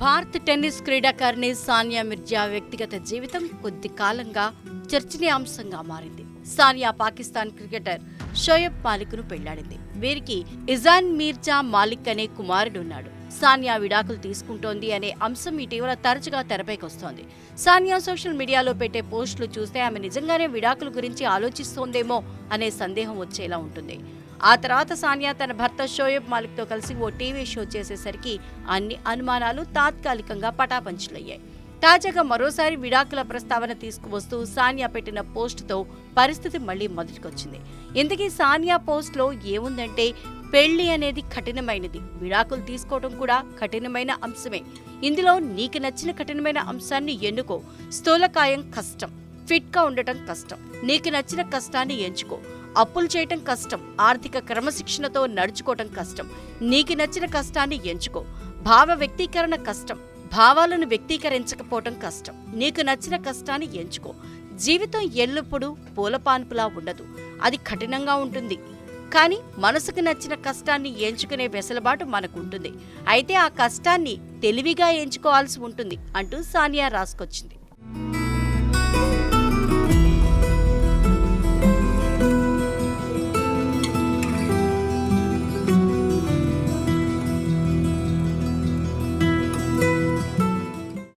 Bharat tennis క్రీడాకారిణి సానియా మిర్జా వ్యక్తిగత జీవితం కొద్ది కాలంగా చర్చనీయాంశంగా మారింది. సానియా పాకిస్తాన్ క్రికెటర్ షోయబ్ మాలిక్ను పెళ్ళాడింది. వీరికి ఇజాన్ మీర్జా మాలిక్ అనే కుమారుడున్నాడు సానియా విడాకులు తీసుకుంటోంది అనే అంశం ఇటీవల తరచుగా తెరపైకి వస్తోంది. సానియా సోషల్ మీడియాలో పెట్టే పోస్టులు చూస్తే ఆమె నిజంగానే విడాకుల గురించి ఆలోచిస్తోందేమో అనే సందేహం వచ్చేలా ఉంటుంది. ఆ తర్వాత సానియా తన భర్త షోయబ్ మాలిక్తో కలిసి ఓ టీవీ షో చేసేసరికి అన్ని అనుమానాలు తాత్కాలికంగా పటాపంచులయ్యాయి. తాజాగా మరోసారి విడాకుల ప్రస్తావన తీసుకువస్తూ సానియా పెట్టిన పోస్టుతో పరిస్థితి మళ్ళీ మొదటికొచ్చింది. ఇంతకీ సానియా పోస్ట్లో ఏముందంటే పెళ్ళి అనేది కఠినమైనది. విడాకులు తీసుకోవడం కూడా కఠినమైన అంశమే. ఇందులో నీకు నచ్చిన కఠినమైన అంశాన్ని ఎన్నుకో. స్థూలకాయం కష్టం. ఫిట్గా ఉండటం కష్టం. నీకు నచ్చిన కష్టాన్ని ఎంచుకో. అప్పులు చేయటం కష్టం. ఆర్థిక క్రమశిక్షణతో నడుచుకోవటం కష్టం. నీకు నచ్చిన కష్టాన్ని ఎంచుకో. భావ వ్యక్తీకరణ కష్టం. భావాలను వ్యక్తీకరించకపోవటం కష్టం. నీకు నచ్చిన కష్టాన్ని ఎంచుకో. జీవితం ఎల్లప్పుడూ పూలపాన్పులా ఉండదు. అది కఠినంగా ఉంటుంది. కానీ మనసుకు నచ్చిన కష్టాన్ని ఎంచుకునే వెసులుబాటు మనకుంటుంది. అయితే ఆ కష్టాన్ని తెలివిగా ఎంచుకోవాల్సి ఉంటుంది అంటూ సానియా రాసుకొచ్చింది.